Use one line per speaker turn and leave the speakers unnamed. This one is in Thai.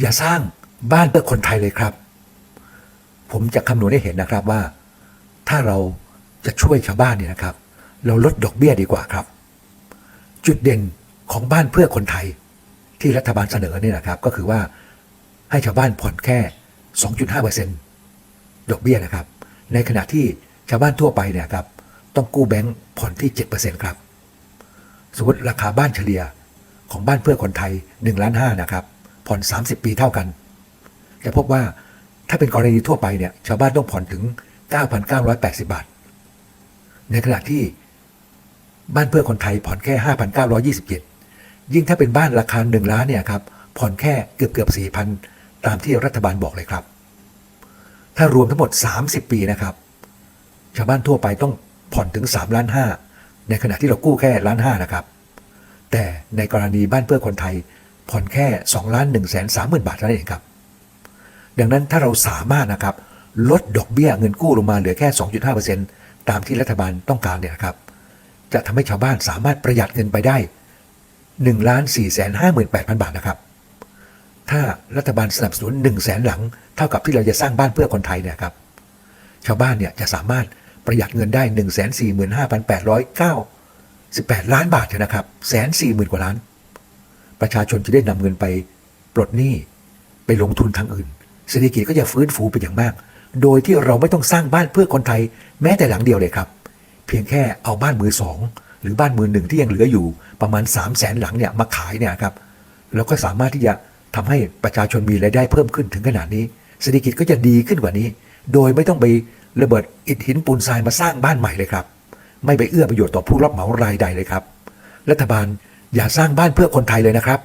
อย่าสร้างบ้านเพื่อคนไทยเลยครับ ผมจะคำนวณให้เห็นนะครับว่า ถ้าเราจะช่วยชาวบ้านเนี่ยนะครับ เราลดดอกเบี้ยดีกว่าครับ จุดเด่นของบ้านเพื่อคนไทยที่รัฐบาลเสนอเนี่ยนะครับ ก็คือว่าให้ชาวบ้านผ่อนแค่ 2.5%ดอกเบี้ยนะครับ ในขณะที่ชาวบ้านทั่วไปเนี่ยครับ ต้องกู้แบงก์ผ่อนที่ 7%ครับ สมมติราคาบ้านเฉลี่ยของบ้านเพื่อคนไทย1ล้านห้านะครับ ผ่อน 30 ปีเท่ากัน จะพบว่าถ้าเป็นกรณีทั่วไปเนี่ยชาวบ้านต้องผ่อนถึง 9,980 บาท ในขณะที่บ้านเพื่อคนไทยผ่อนแค่ 5,927 ยิ่งถ้าเป็นบ้านราคา 1 ล้านเนี่ยครับผ่อนแค่เกือบเกือบ4,000 ตามที่รัฐบาลบอกเลยครับ ถ้ารวมทั้งหมด 30 ปีนะครับ ชาวบ้านทั่วไปต้องผ่อนถึง3ล้าน5ในขณะที่เรากู้แค่ล้าน5นะครับ แต่ในกรณีบ้านเพื่อคนไทย ผ่อนแค่2ล้าน1แสน3หมื่นบาทเท่านั้นเองครับ ดังนั้นถ้าเราสามารถนะครับลดดอกเบี้ยเงินกู้ลงมาเหลือแค่ 2.5%ตามที่รัฐบาลต้องการเนี่ยนะครับ จะทำให้ชาวบ้านสามารถประหยัดเงินไปได้1ล้าน4แสน5 8 0 0 0บาทนะครับ ถ้ารัฐบาลสนับสนุน1 0 0 0 0แสนหลัง เท่ากับที่เราจะสร้างบ้านเพื่อคนไทยเนี่ยครับ ชาวบ้านเนี่ยจะสามารถประหยัดเงินได้1 4 5 8 9 18 ล้านบาทเลยนะครับแสนสี่หมื่นกว่าล้าน ประชาชนจะได้นำเงินไปปลดหนี้ไปลงทุนทางอื่น เศรษฐกิจก็จะฟื้นฟูเป็นอย่างมาก โดยที่เราไม่ต้องสร้างบ้านเพื่อคนไทยแม้แต่หลังเดียวเลยครับ เพียงแค่เอาบ้านมือสองหรือบ้านมือหนึ่งที่ยังเหลืออยู่ประมาณ 3 0 0แสนหลังเนี่ยมาขายเนี่ยครับเราก็สามารถที่จะทำให้ประชาชนมีรายได้เพิ่มขึ้นถึงขนาดนี้ เศรษฐกิจก็จะดีขึ้นกว่านี้ โดยไม่ต้องไประเบิดอิฐหินปูนทรายมาสร้างบ้านใหม่เลยครับ ไม่ไปเอื้อประโยชน์ต่อผู้รับเหมารายใดเลยครับ รัฐบาล อย่าสร้างบ้านเพื่อคนไทยเลยนะครับ